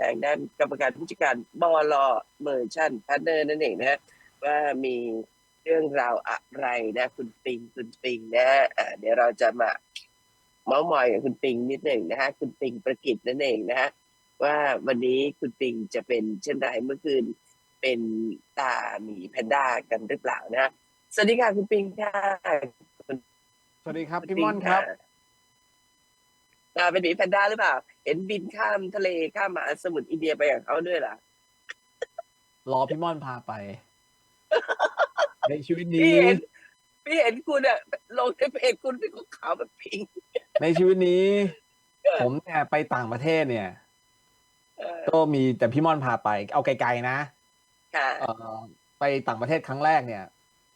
ทางด้านกรรมการผู้จัดการบอลเมอร์ชันพาร์เนอร์นั่นเองนะฮะว่ามีเรื่องราวอะไรนะ คุณปิงคุณปิงนะฮะเดี๋ยวเราจะมาเมาส์มอยกับคุณปิงนิดหนึ่งนะฮะคุณปิงประกิตนั่นเองนะฮะว่าวันนี้คุณปิงจะเป็นเช่นไรเมื่อคืนเป็นตาหมีแพนด้ากันหรือเปล่านะฮะสวัสดีค่ะคุณปิงค่ะสวัสดีครับพี่ม่อนครับ เป็นหมีแพนด้าหรือเปล่า เห็นบินข้ามทะเลข้ามมหาสมุทรอินเดียไปกับเขาด้วยล่ะ รอพี่ม่อนพาไป ในชีวิตพี่นี้เห็นพี่เห็นคุณอะลงในเพจคุณเป็นขาวๆแบบพิงค์ในชีวิตนี้ ผมเนี่ยไปต่างประเทศเนี่ยเออก็มีแต่พี่ม่อนพาไป เอาไกลๆนะค่ะเอ่อไปต่างประเทศครั้งแรกเนี่ย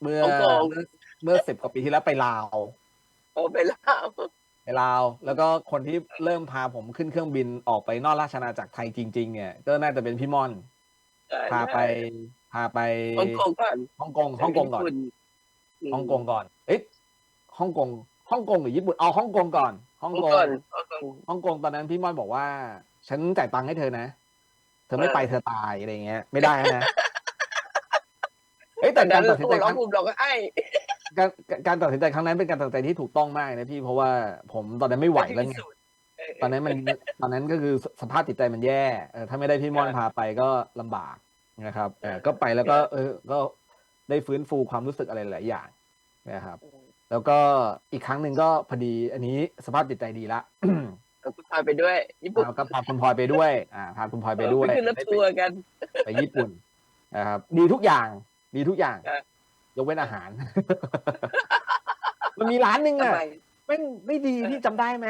เมื่อฮ่องกงเมื่อเมื่อสิบกว่าปีที่แล้วไปลาวโอ้ไปแล้ว ไปลาว แล้วก็คนที่เริ่มพาผมขึ้นเครื่องบินออกไปนอกราชอาณาจักรไทยจริง ๆ เนี่ย ก็น่าจะเป็นพี่ม่อน พาไปพาไปฮ่องกงก่อนฮ่องกงฮ่องกงก่อนคุณมฮ่องกงก่อนเอ๊ะฮ่องกงฮ่องกงหรือญี่ปุ่นเอาฮ่องกงก่อนฮ่องฮ่องกกงงฮ่องกงฮ่องกงตอนนั้นพี่ม่อนบอกว่า ฉันจ่ายตังค์ให้เธอนะเธอไม่เออไปเธอตายอะไรเงี้ย ไม่ได้นะเอ้ยแต่แต่นั้กานรตัดสินใจร้คองรั้งภูมิร้องไห้ การการตัดสินใจครั้งนั้นเป็นการตัดสินใจที่ถูกต้องมากนะพี่เพราะว่าผมตอนนั้นไม่ไหวแล้วไงที่สุดเตอนนั้นมันตอนนั้นก็คือสภาพจิตใจมันแย่เออถ้าไม่ได้พี่ม่อนพาไปก็ลำบากนะครับเออก็ไปแล้วก็เออก็ได้ฟื้นฟูความรู้สึกอะไรหลายอย่างนะครับ แล้วก็อีกครั้งหนึ่งก็พอดี อันนี้สภาพจิตใจดีละเอาคุณพาไปด้วยญี่ปุ่นแล้วก็พาคุณพลอยไปด้วยอ่าพาคุณพลอยไปด้วยไปขึ้นรถทัวร์กัน ไปญี่ปุ่นนะครับดีทุกอย่างดีทุกอย่างครับ ยกเว้นอาหาร มันมีร้านหนึ่งทำอะไมแม่งไม่ดีเออพี่จำได้ไหม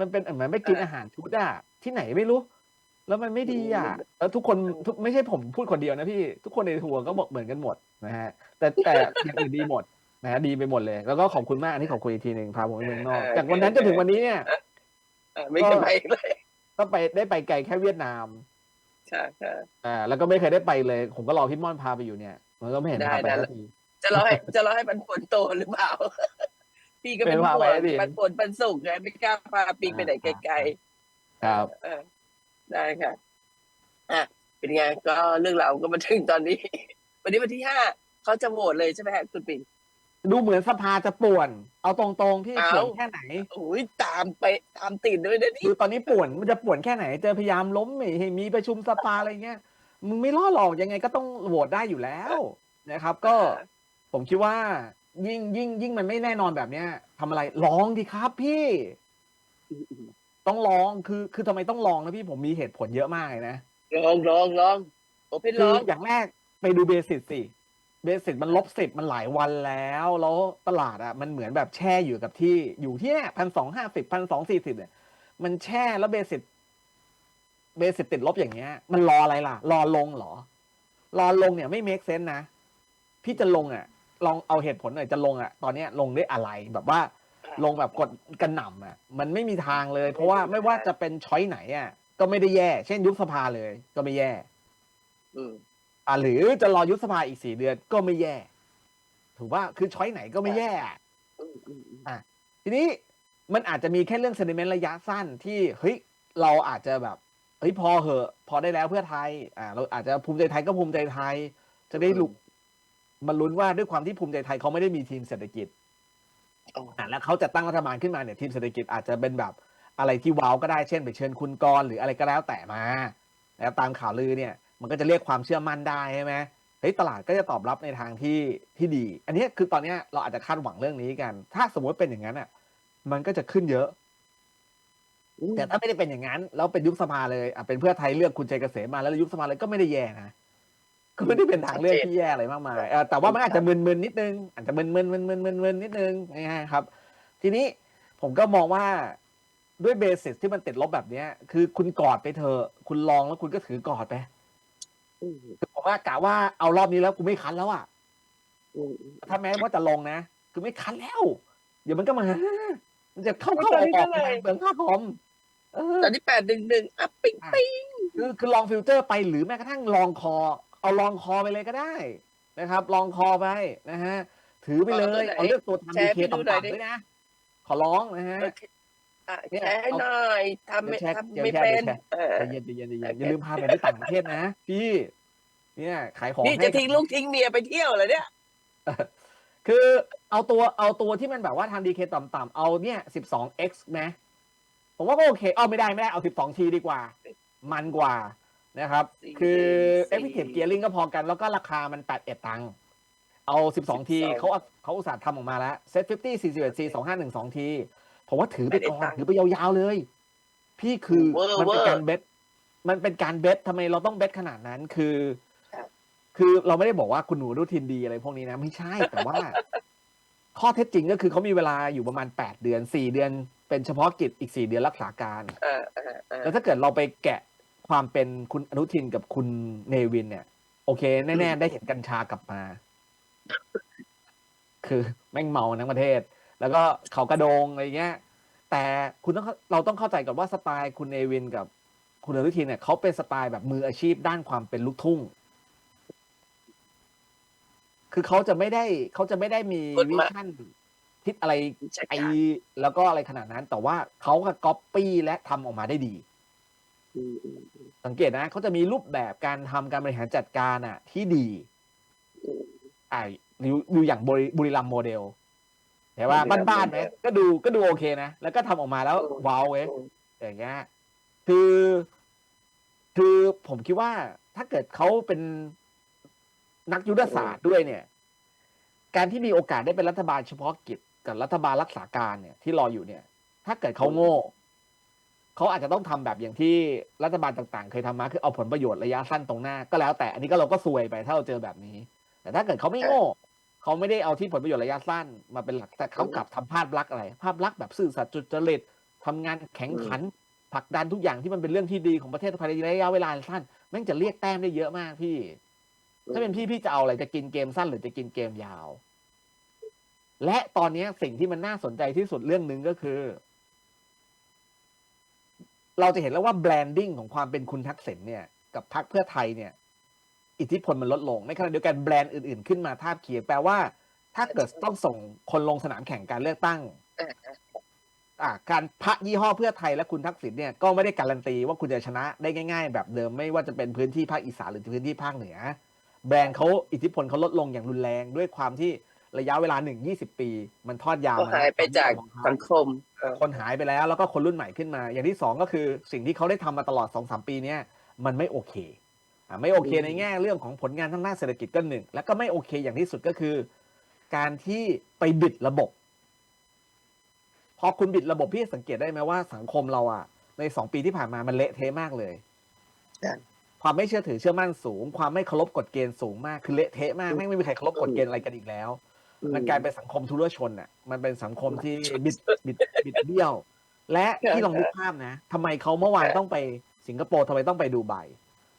มันเป็นเหมือนไม่กินเออออาหารชุดอะที่ไหนไม่รู้ แล้วมันไม่ดีอะ แล้วทุกคนทุกไม่ใช่ผมพูดคนเดียวนะพี่ ทุกคนในทัวร์ก็บอกเหมือนกันหมดนะฮะ แต่แต่อย่างอื่นดีหมดนะฮะดีไปหมดเลย แล้วก็ขอบคุณมากอันนี้ขอบคุณอีกทีหนึ่งพาผมไปเมืองนอกจากวันนั้นจนถึงวันนี้เนี่ยเออไม่เคยไปเลยก็ไปได้ไปไกลแค่เวียดนามค่ะค่ะอ่าแล้วก็ไม่เคยได้ไปเลย ผมก็รอพี่ม่อนพาไปอยู่เนี่ยมันก็ไม่เห็นได้พาไปได้สักที จะรอให้จะรอให้ปันผลโตหรือเปล่า พี่ก็เป็นเป็นห่พาวไปงดิปันผลปันสุกไงไม่กล้าพาปิงไปไหนไกลๆครับเออได้ค่ะอะเป็นไงก็เรื่องราวก็มาถึงตอนนี้ วันนี้วันที่ห้าเขาจะโหวตเลยใช่ไหมฮะคุณปิงดูเหมือนสภาจะป่วน เอาตรงๆพี่เอาป่วนแค่ไหนโอ้ยตามไปตามติดด้วยนะนี่คือตอนนี้ป่วนมันจะป่วนแค่ไหนเจอพยายามล้มไม่ให้มีประชุมสภาอะไรเงี้ยมึงไม่รอดหรอกยังไงก็ต้องโหวตได้อยู่แล้วนะครับ ก็ ผมคิดว่า ยิ่งยิ่ง ยิ่งมันไม่แน่นอนแบบเนี้ยทำอะไรลองดีครับพี่ ต้องลองคือ คือทำไมต้องลองนะพี่ผมมีเหตุผลเยอะมากเลยนะลองลองลองโอเพนลคือองอย่างแรกไปดูเบสิกสิเบสิกมันลบสิบมันหลายวันแล้ว แล้วตลาดอะมันเหมือนแบบแช่อยู่กับที่อยู่ที่เนี่ยพันสองห้าสิบพันสองสี่สิบเนี่ยมันแช่แล้วเบสิกเบสิกติดลบอย่างเงี้ย มันรออะไรล่ะ รอลงเหรอ รอลงเนี่ยไม่เมคเซนส์นะ พี่จะลงอะ ลองเอาเหตุผลหน่อยจะลงอะ ตอนเนี้ยลงได้อะไรแบบว่า ลงแบบกดกระหน่ำอะ มันไม่มีทางเลย เพราะว่าไม่ว่าจะเป็นช้อยไหนอะก็ไม่ได้แย่ เช่นยุบสภาเลย ก็ไม่แย่ อืมอ่าหรือจะรอยุบสภาอีกสี่เดือนก็ไม่แย่ ถูกว่าคือช้อยไหนก็ไม่แย่อะอืมอืมอืมทีนี้มันอาจจะมีแค่เรื่องเซนิเมนต์ระยะสั้นที่เฮ้ยเราอาจจะแบบเฮ้ยพอเหอะ พอได้แล้วเพื่อไทย อ่า เราอาจจะภูมิใจไทยก็ภูมิใจไทย จะได้ลุก มันลุ้นว่าด้วยความที่ภูมิใจไทยเขาไม่ได้มีทีมเศรษฐกิจอ๋ออ่าแล้วเขาจะตั้งรัฐบาลขึ้นมาเนี่ยทีมเศรษฐกิจอาจจะเป็นแบบอะไรที่ว้าวก็ได้เช่นไปเชิญคุณกรณ์หรืออะไรก็แล้วแต่มาแล้วตามข่าวลือเนี่ย มันก็จะเรียกความเชื่อมั่นได้ใช่ไหมเฮ้ยตลาดก็จะตอบรับในทางที่ที่ดี อันนี้คือตอนเนี้ยเราอาจจะคาดหวังเรื่องนี้กัน ถ้าสมมติเป็นอย่างนั้นอะ มันก็จะขึ้นเยอะอืมแต่ถ้าไม่ได้เป็นอย่างนั้น แล้วเป็นยุบสภาเลยอะเป็นเพื่อไทยเลือกคุณชัยเกษมมาแล้วยุบสภาเลยก็ไม่ได้แย่นะ ก็ไม่ได้เป็นทางเลือกที่แย่อะไรมากมายเออแต่ว่ามันอาจจะมึนๆนิดนึง อาจจะมึนๆมึนๆมึนๆมึนๆนิดนึงนะฮะครับ ทีนี้ผมก็มองว่าด้วยเบสิสที่มันติดลบแบบเนี้ย คือคุณกอดไปเถอะคุณลองแล้วคุณก็ถือกอดไปอืมคือผมว่ากะว่าเอารอบนี้แล้วกูไม่คันแล้วอะอืมถ้าแม้ว่าจะลงนะคือไม่คันแล้ว เดี๋ยวมันก็มา มันจะเข้าเข้าตออนอกนี้อเท่าอกไหร่เบืองค่าคอมเออตอนนี้แปดหนึ่งหนึ่งอะปิ๊งปิ๊งคือคือลองฟิลเตอร์ไปหรือแม้กระทั่งลองคอ เอาลองคอไปเลยก็ได้นะครับ ลองคอไปนะฮะถือไปเลย เอาเลือกตัวทำดีเคต่ำๆด้วยนะ ขอร้องนะฮะโอเคอะเนี่ยแชร์ให้เอาหน่อยทำไม่เดี๋ยวแชร์ทำเดี๋ยวไม่แชร์เป็นเดี๋ยวแชร์เออใจเย็นใจเย็นใจเย็นอย่าลืมพาไปที่ต่างประเทศนะพี่เนี่ยขายของนี่ให้จะทิ้งลูกทิ้งเมียไปเที่ยวเหรอเนี่ยคือเอาตัวเอาตัวที่มันแบบว่าทำดีเคต่ำๆเอาเนี่ย 12x ไหมผมว่าก็โอเค เอาไม่ได้ไม่ได้เอา 12t ดีกว่า มันกว่า นะครับ สี่คือ สี่ effective gearing ก็พอกันแล้วก็ราคามัน81ตังค์เอา 12t 12เขาเขาอุตส่าห์ทำออกมาแล้ว set 50 41 c 2512t ผมว่าถือไปก่อน81ตังค์ถือไปยาวๆเลย พี่คือเวอร์มันเป็นเวอร์การเบสมันเป็นการเบสทำไมเราต้องเบสขนาดนั้นคือ ครับ คือเราไม่ได้บอกว่าคุณหนูดูทินดีอะไรพวกนี้นะ ไม่ใช่แต่ว่า ข้อเท็จจริงก็คือเขามีเวลาอยู่ประมาณ 8 เดือน 4 เดือน เป็นเฉพาะกิจอีก 4 เดือนรักษาการ เออเออเออแล้วถ้าเกิดเราไปแกะ ความเป็นคุณอนุทินกับคุณเนวิน เนี่ย โอเค แน่ ๆ ได้เห็นกัญชากลับมา คือแม่งเมาทั้งประเทศ แล้วก็เขากระโดงอะไรเงี้ย แต่คุณต้องเข้าเราต้องเข้าใจก่อนว่าสไตล์คุณเนวินกับคุณอนุทินเนี่ยเขาเป็นสไตล์แบบมืออาชีพด้านความเป็นลูกทุ่ง คือเขาจะไม่ได้เขาจะไม่ได้มีพูดวิมาชั่นคิดอะไรจัดไอการแล้วก็อะไรขนาดนั้น แต่ว่าเขาก็ก๊อปปี้และทำออกมาได้ดีอืมอืม สังเกตนะเขาจะมีรูปแบบการทำการบริหารจัดการอะ ที่ดีอืมอ่าดูดูอย่างบุรีบุรีรัมย์โมเดลเห็นว่าบุรีรัมย์บ้านๆไหมโมเดลก็ดูก็ดูโอเคนะ แล้วก็ทำออกมาแล้วอืมว้าวเว้ยอืมอย่างเงี้ยคือ คือผมคิดว่าถ้าเกิดเขาเป็นนักยุทธศาสตร์ด้วยเนี่ย การที่มีโอกาสได้เป็นรัฐบาลเฉพาะกิจกับรัฐบาลรักษาการเนี่ยที่รออยู่เนี่ย ถ้าเกิดเขาโง่ เขาอาจจะต้องทำแบบอย่างที่รัฐบาลต่างๆ เคยทำมาคือเอาผลประโยชน์ระยะสั้นตรงหน้าก็แล้วแต่อันนี้ก็เราก็ซวยไปถ้าเราเจอแบบนี้ แต่ถ้าเกิดเขาไม่โง่เขาไม่ได้เอาที่ผลประโยชน์ระยะสั้นมาเป็นหลักแต่เขากลับทำภาพลักษณ์อะไร ภาพลักษณ์แบบซื่อสัตย์จุจริตทำงานแข็งขันผลักดันทุกอย่างที่มันเป็นเรื่องที่ดีของประเทศภายในระยะเวลาสั้นแม่งจะเรียกแต้มได้เยอะมากพี่ ถ้าเป็นพี่พี่จะเอาอะไรจะกินเกมสั้นหรือจะกินเกมยาว และตอนนี้สิ่งที่มันน่าสนใจที่สุดเรื่องหนึ่งก็คือ เราจะเห็นแล้วว่าแบรนดิ้งของความเป็นคุณทักษิณเนี่ยกับพรรคเพื่อไทยเนี่ย อิทธิพลมันลดลง ในขณะเดียวกันแบรนด์อื่นๆ ขึ้นมาทาบเคียงแปลว่า ถ้าเกิดต้องส่งคนลงสนามแข่งการเลือกตั้งเออเอออ่าการพระยี่ห้อเพื่อไทยและคุณทักษิณเนี่ยก็ไม่ได้การันตีว่าคุณจะชนะได้ง่ายๆ แบบเดิมไม่ว่าจะเป็นพื้นที่ภาคอีสานหรือพื้นที่ภาคเหนือ แบรนด์เขาอิทธิพลเขาลดลงอย่างรุนแรงด้วยความที่ระยะเวลาหนึ่งยี่สิบปี มันทอดยาวก็มาหายไปจากของเขาสังคมเออ คนหายไปแล้วแล้วก็คนรุ่นใหม่ขึ้นมา อย่างที่สองก็คือสิ่งที่เขาได้ทำมาตลอดสองสามปีเนี้ยมันไม่โอเคอ่าไม่โอเคในแง่เรื่องของผลงานทางด้านเศรษฐกิจก็หนึ่งแล้วก็ไม่โอเคอย่างที่สุดก็คือ การที่ไปบิดระบบ พอคุณบิดระบบพี่สังเกตได้ไหมว่าสังคมเราอะ ในสองปีที่ผ่านมามันเละเทะมากเลยครับความไม่เชื่อถือเชื่อมั่นสูง ความไม่เคารพกฎเกณฑ์สูงมากคือเละเทะมากอืมแม่งไม่มีใครเคารพกฎเกณฑ์อะไรกันอีกแล้วอื มันกลายเป็นสังคมทุรชนอะ มันเป็นสังคมที่บิดบิดบิดเบี้ยว และครับที่ลองนึกภาพนะทำไมเขาเมื่อวานครับต้องไปสิงคโปร์ทำไมต้องไปดูไบ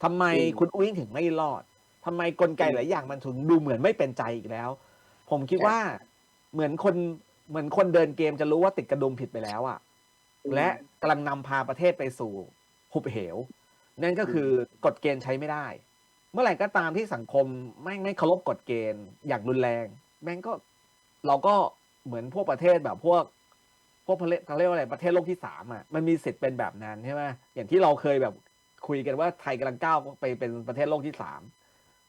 ทำไมอืมคุณอุ้งถึงไม่รอดทำไมกลไกหลายอย่างมันถึงดูเหมือนไม่เป็นใจอีกแล้ว ผมคิดครับว่าเหมือนคนเหมือนคนเดินเกมจะรู้ว่าติดกระดุมผิดไปแล้วอะ และกำลังนำพาประเทศไปสู่หุบเหว นั่นก็คือกฎเกณฑ์ใช้ไม่ได้ เมื่อไหร่ก็ตามที่สังคมไม่ไม่เคารพกฎเกณฑ์อย่างรุนแรง แม่งก็เราก็เหมือนพวกประเทศแบบพวก พวกประเทศเขาเรียกว่าอะไรประเทศโลกที่สามอะมันมีสิทธิ์เป็นแบบนั้นใช่ไหมอย่างที่เราเคยแบบคุยกันว่าไทยกำลังก้าวไปเป็นประเทศโลกที่สาม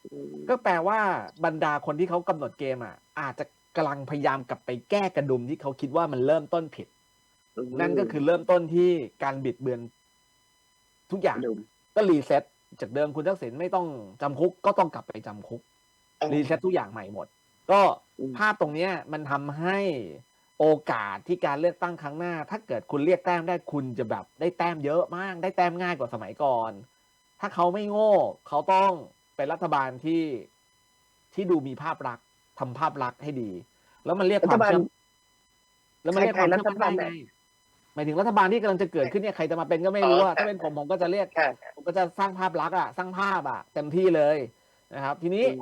อืมก็แปลว่าบรรดาคนที่เขากำหนดเกมอะ อาจจะกำลังพยายามกลับไปแก้กระดุมที่เขาคิดว่ามันเริ่มต้นผิด นั่นก็คือเริ่มต้นที่การบิดเบือน ทุกอย่างดุมก็รีเซ็ตจากเดิมคุณทักษิณไม่ต้องจำคุกก็ต้องกลับไปจำคุกเออรีเซ็ตทุกอย่างใหม่หมด ก็อืมภาพตรงเนี้ยมันทำให้โอกาสที่การเลือกตั้งครั้งหน้า ถ้าเกิดคุณเรียกแต้มได้คุณจะแบบได้แต้มเยอะมาก ได้แต้มง่ายกว่าสมัยก่อน ถ้าเขาไม่โง่ เขาต้องเป็นรัฐบาลที่ที่ดูมีภาพลักษณ์ทำภาพลักษณ์ให้ดี แล้วมันเรียกความรัฐบาลเชื่อแล้วมันเรียกความใครๆเชื่อมั่นรัฐบาลได้ไหนไงหมายถึงรัฐบาลที่กำลังจะเกิดขึ้นเนี่ยใครจะมาเป็นก็ไม่รู้อ๋อะอถ้าเป็นผมผมก็จะเรียกค่ะผมก็จะสร้างภาพลักษณ์อะสร้างภาพอะเต็มที่เลยนะครับ ทีนี้อืม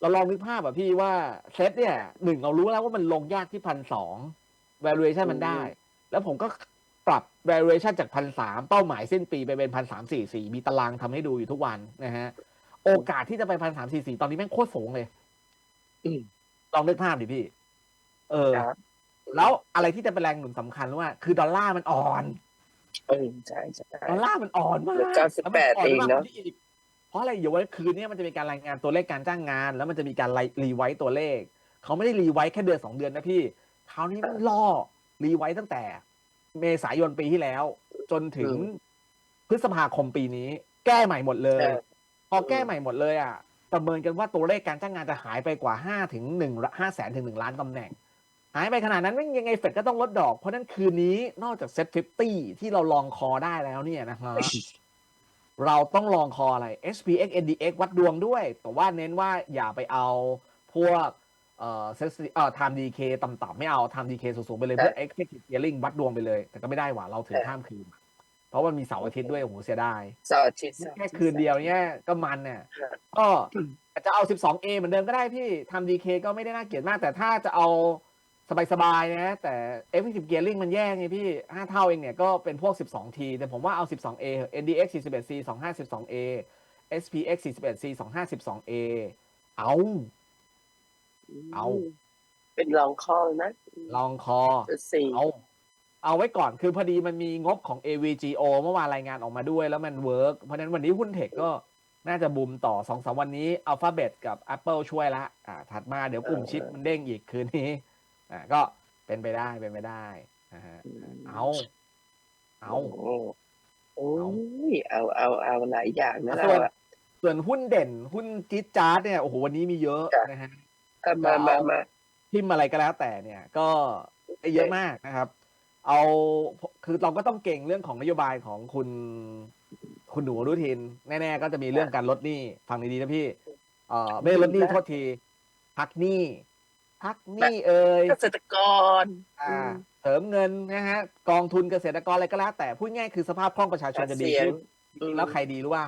เราลองนึกภาพอะพี่ว่าเซตเนี่ยหนึ่งเรารู้แล้วว่ามันลงยากที่พันสอง valuation มันได้ แล้วผมก็ปรับ valuation จากพันสามเป้าหมายสิ้นปีไปเป็นพันสามสี่สี่มีตารางทำให้ดูอยู่ทุกวันนะฮะ โอกาสที่จะไปพันสามสี่สี่ตอนนี้แม่งโคตรสูงเลยอืมลองนึกภาพดิพี่ เออครับแล้วอะไรที่จะเป็นแรงหนุนสำคัญรู้ว่า คือดอลลาร์มันอ่อน เออใช่ใช่ดอลลาร์มันอ่อนมากเหลือ98แล้วมันนเองเนอะกว่อีกเพ ราะอะไรเดี๋ยววันคืนนี้มันจะมีการรายงานตัวเลขการจ้างงาน แล้วมันจะมีการไลรีไวซ์ตัวเลข เขาไม่ได้รีไวซ์แค่เดือนสองเดือนนะพี่คราวนี้มันล่อรีไวซ์ตั้งแต่ เมษายนปีที่แล้ว จนถึงพฤษภาคมปีนี้ แก้ใหม่หมดเลยใช่พอแก้ใหม่หมดเลยอะประเมินกันว่าตัวเลขการจ้างงานจะหายไปกว่าห้าถึงหนึ่งห้าแสนถึงหนึ่งล้านตำแหน่ง หายไปขนาดนั้นไม่ยังไงเฟดก็ต้องลดดอก เพราะฉะนั้นคืนนี้นอกจากเซ็ตฟิฟตี้ที่เราลองคอได้แล้วเนี่ยนะฮะ เราต้องลองคออะไร SPX NDX วัดดวงด้วย แต่ว่าเน้นว่าอย่าไปเอาพวกเอ่อ sensitivity เอ่อ time decay ต่ำๆไม่เอา time decay สูงๆไปเลยพวก excessive gearing วัดดวงไปเลย แต่ก็ไม่ได้หว่าเราถือข้ามคืน เพราะมันมีเสาร์อาทิตย์ด้วยโอ้โหเสียดายเสาร์อาทิตย์แค่คืนเดียวเนี่ยก็มันเนี่ยครับก็อาจจะเอา 12A เหมือนเดิมก็ได้พี่ทำ DK ก็ไม่ได้น่าเกลียดมาก แต่ถ้าจะเอา สบายๆนะแต่ Effective Gearing มันแย่ไงพี่ 5 เท่าเองเนี่ยก็เป็นพวก 12T แต่ผมว่าเอา 12A เหอะ NDX 41C 2512A SPX 41C 2512A เอาเอา เป็นลองคอลนะ ลองคอจะสี่เอา เอาไว้ก่อนคือพอดีมันมีงบของ AVGO เมื่อวานรายงานออกมาด้วยแล้วมันเวิร์กเพราะฉะนั้นวันนี้หุ้นเทคก็น่าจะบูมต่อสองสามวันนี้ Alphabet กับ Apple ช่วยละอ่าถัดมาเดี๋ยวกลุ่มชิปมันเด้งอีกคืนนี้ อ่าก็เป็นไปได้เป็นไปได้นะฮะเอา เอาโอ้โอ้ยเอาเอาเอาหลายอย่างนะส่เราวนอะส่วนหุ้นเด่นหุ้นจี๊ดจ๊าดเนี่ยโอ้โหวันนี้มีเยอะจ้ะนะฮะเอามามามาพิมพ์อะไรก็แล้วแต่เนี่ย ก็ได้เยอะมากนะครับ เอาคือเราก็ต้องเก่งเรื่องของนโยบายของคุณคุณหนูอนุทิน แน่ ๆ ก็จะมีเรื่องการลดหนี้ฟังดีๆนะพี่ เอ่อไม่ได้ลดหนี้โทษทีพักหนี้ พักหนี้เอ่ยเกษตรกรอ่าเสริมเงินนะฮะกองทุนเกษตรกรอะไรก็แล้ว แต่พูดง่ายคือสภาพคล่องประชาชนจะดีขึ้นจริงๆแล้วใครดีรู้ว่า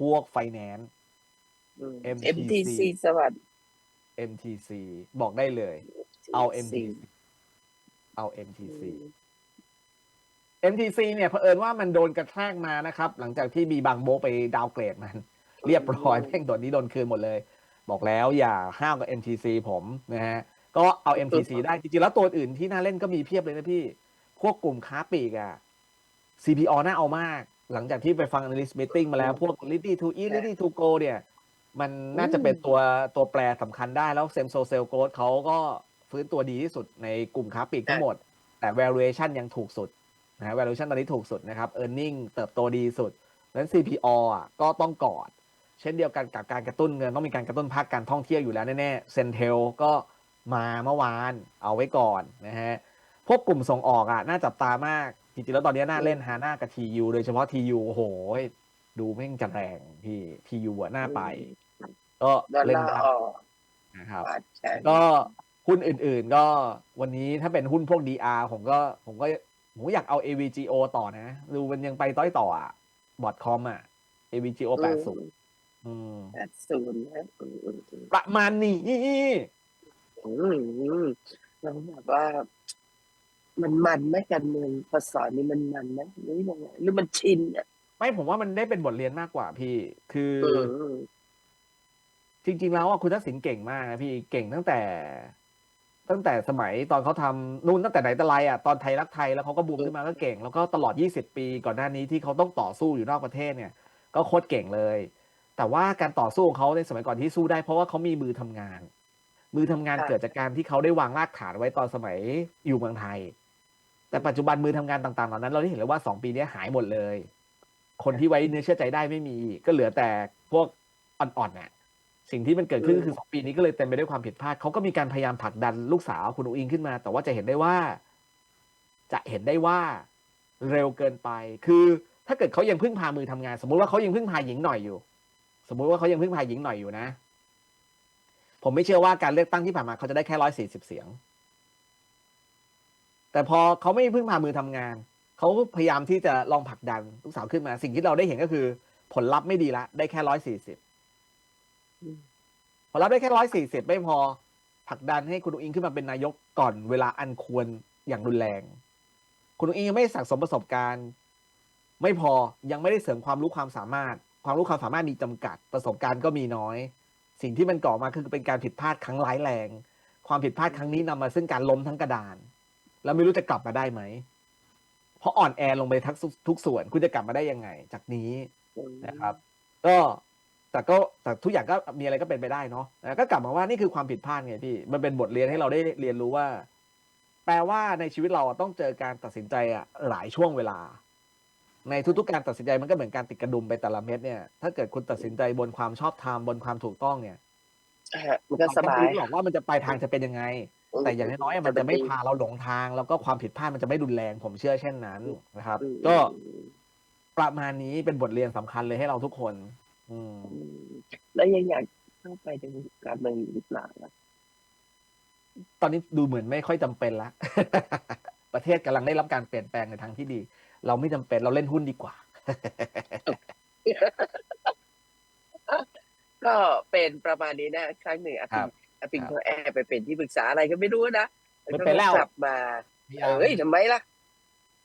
พวกไฟแนนซ์อืม MTC MTC สวัสดี MTC บอกได้เลย เอา MTC เอา MTC MTC เนี่ยเผอิญว่ามันโดนกระแทกมานะครับ หลังจากที่มีบางโบกไปดาวน์เกรดมัน เรียบร้อยแม่งตัวนี้โดนคืนหมดเลย บอกแล้วอย่าห้าวกับ MTC ผมนะฮะก็เอา MTC ได้จริงๆแล้วตัวอื่นที่น่าเล่นก็มีเพียบเลยนะพี่ พวกกลุ่มค้าปลีกอะ CPO น่าเอามาก หลังจากที่ไปฟัง analyst meeting มาแล้วพวก Ready to eat Ready to go เนี่ย มันน่าจะเป็นตัวตัวแปรสำคัญได้แล้วเซมโซเซลโก w เขาก็ฟื้นตัวดีที่สุดในกลุ่มค้าปลีกทั้งหมด แต่ valuation ยังถูกสุดนะฮะ valuation ตอนนี้ถูกสุดนะครับ earning เติบโตดีสุดนั้น CPO อะก็ต้องกอด เช่นเดียวกันกับการกระตุ้นเงินต้องมีการกระตุ้นภาคการท่องเที่ยวอยู่แล้วแน่ๆเซนเทลก็มาเมื่อวานเอาไว้ก่อนนะฮะพวกกลุ่มส่งออกอะน่าจับตามากจริงๆแล้วตอนนี้น่าเล่นฮาน่ากับ TU โดยเฉพาะ TU โอ้โหดูแม่งจะแรงพี่ TU อะน่าไปก็ดอลเล่นลาร์รับออกนะครับบาทแข็งก็หุ้นอื่นๆก็วันนี้ถ้าเป็นหุ้นพวก DR ผมก็ผมก็ผมก็อยากเอา AVGO ต่อนะ ดูมันยังไปต้อยต่ออะบอทคอมอะ AVGO 80 อืมแปดศูนย์นะอืมอืมอืมประมาณนี้อืมอืมแล้วแบบว่า มันมันไหมการเมืองพศนี้มันมันไหมหรือยังไงหรือมันชินอะไม่ผมว่ามันได้เป็นบทเรียนมากกว่าพี่ คืออืมออืมจริง ๆ แล้วอะคุณทักษิณเก่งมากนะพี่เก่งตั้งแต่ ตั้งแต่สมัยตอนเขาทำนู่นตั้งแต่ไหนแต่ไรอะตอนไทยรักไทยแล้วเขาก็บูมขึ้นมาก็เก่ง แล้วก็ตลอด 20 ปี ก่อนหน้านี้ที่เขาต้องต่อสู้อยู่นอกประเทศเนี่ย ก็โคตรเก่งเลย แต่ว่าการต่อสู้ของเขาในสมัยก่อนที่สู้ได้เพราะว่าเขามีมือทำงาน มือทำงานเกิดจากการที่เขาได้วางรากฐานไว้ตอนสมัยอยู่เมืองไทย แต่ปัจจุบันมือทำงานต่างๆเหล่านั้น เราได้เห็นเลยว่าสองปีนี้หายหมดเลย คนที่ไว้เนื้อเชื่อใจได้ไม่มี ก็เหลือแต่พวกอ่อนๆน่ะสิ่งที่มันเกิดขึ้นก็คือสองปีนี้ก็เลยเต็มไปด้วยความผิดพลาดเขาก็มีการพยายามผลักดันลูกสาวคุณอุอิงขึ้นมา แต่ว่าจะเห็นได้ว่า จะเห็นได้ว่าเร็วเกินไป คือถ้าเกิดเขายังพึ่งพามือทำงาน สมมุติว่าเขายังพึ่งพาหญิงหน่อยอยู่ สมมุติว่าเขายังพึ่งพาหญิงหน่อยอยู่นะ ผมไม่เชื่อว่าการเลือกตั้งที่ผ่านมาเขาจะได้แค่ร้อยสี่สิบเสียง แต่พอเขาไม่พึ่งพามือทำงาน เขาพยายามที่จะลองผลักดันลูกสาวขึ้นมา สิ่งที่เราได้เห็นก็คือ ผลลัพธ์ไม่ดีละได้แค่ร้อยสี่สิบผลลัพธ์ได้แค่ร้อยสี่สิบไม่พอผลักดันให้คุณอุ้งขึ้นมาเป็นนายกก่อนเวลาอันควรอย่างรุนแรง คุณอุ้งยังไม่สั่งสมประสบการณ์ ไม่พอยังไม่ได้เสริมความรู้ความสามารถ ความรู้ความสามารถมีจำกัด ประสบการณ์ก็มีน้อย สิ่งที่มันก่อมาคือเป็นการผิดพลาดครั้งร้ายแรง ความผิดพลาดครั้งนี้นำมาซึ่งการล้มทั้งกระดาน แล้วไม่รู้จะกลับมาได้ไหม เพราะอ่อนแอลงไปทั้งทุกส่วนคุณจะกลับมาได้ยังไง จากนี้นะครับ ก็แต่ก็แต่ทุกอย่างก็มีอะไรก็เป็นไปได้เนาะก็กลับมาว่านี่คือความผิดพลาดไงพี่ มันเป็นบทเรียนให้เราได้เรียนรู้ว่า แปลว่าในชีวิตเราต้องเจอการตัดสินใจอะหลายช่วงเวลา ในทุกๆการตัดสินใจมันก็เหมือนการติดกระดุมไปแต่ละเม็ดเนี่ยถ้าเกิดคุณตัดสินใจบนความชอบธรรมบนความถูกต้องเนี่ยอะมันก็สบายเรไม่รู้หรอกว่ามันจะปลายทางจะเป็นยังไง แต่อย่างน้อยๆอะมันจะไม่พาเราหลงทาง แล้วก็ความผิดพลาดมันจะไม่รุนแรง ผมเชื่อเช่นนั้นนะครับอืมก็ประมาณนี้เป็นบทเรียนสำคัญเลยให้เราทุกคนอืมอืมแล้วยังอยากเข้าไปในวงการเมืองอยู่หรือเปล่าล่ะตอนนี้ดูเหมือนไม่ค่อยจำเป็นละประเทศกำลังได้รับการเปลี่ยนแปลงในทางที่ดี เราไม่จำเป็นเราเล่นหุ้นดีกว่า ก็เป็นประมาณนี้นะครั้งหนึ่งอาครัปิงบอาปิงครับเขาแอบไปเป็นที่ปรึกษาอะไรก็ไม่รู้นะไม่เป็นแล้วกลับมาเอ้ยทำไมล่ะ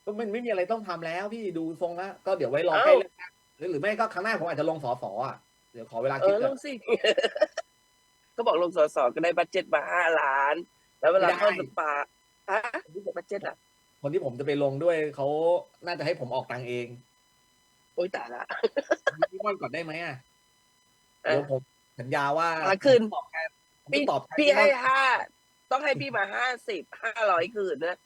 ก็มันไม่มีอะไรต้องทำแล้วพี่ดูทรงแล้วก็เดี๋ยวไว้รอเอ้าใกล้เลือกตั้งหรือหรือไม่ก็ครั้งหน้าผมอาจจะลงสอสออะเดี๋ยวขอเวลาเอคิดอลก่อนงสิก็บอกลงสอสอก็ได้บัตเจ็ตมาห้าล้าน แล้วเวลาไม่ได้เข้าสปาฮะบัตเจ็ตอะ คนที่ผมจะไปลงด้วยเขาน่าจะให้ผมออกตังค์เองโอ้ยตายละพี่ม่อนก่อนได้ไหมอะเออเดี๋ยวผมสัญญาว่าหาคืนผมตอบแทนผมพี่จะตอบแทนพี่ม่อนให้ห้าต้องให้พี่มาห้าสิบห้าร้อยคืนนะ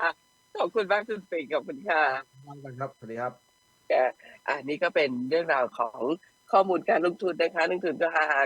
อะขอบคุณมากคุณปิงขอบคุณค่ะม่อนกันครับสวัสดีครับอะนี่ก็เป็นเรื่องราวของข้อมูลการลงทุนนะคะลงทุนก็ฮา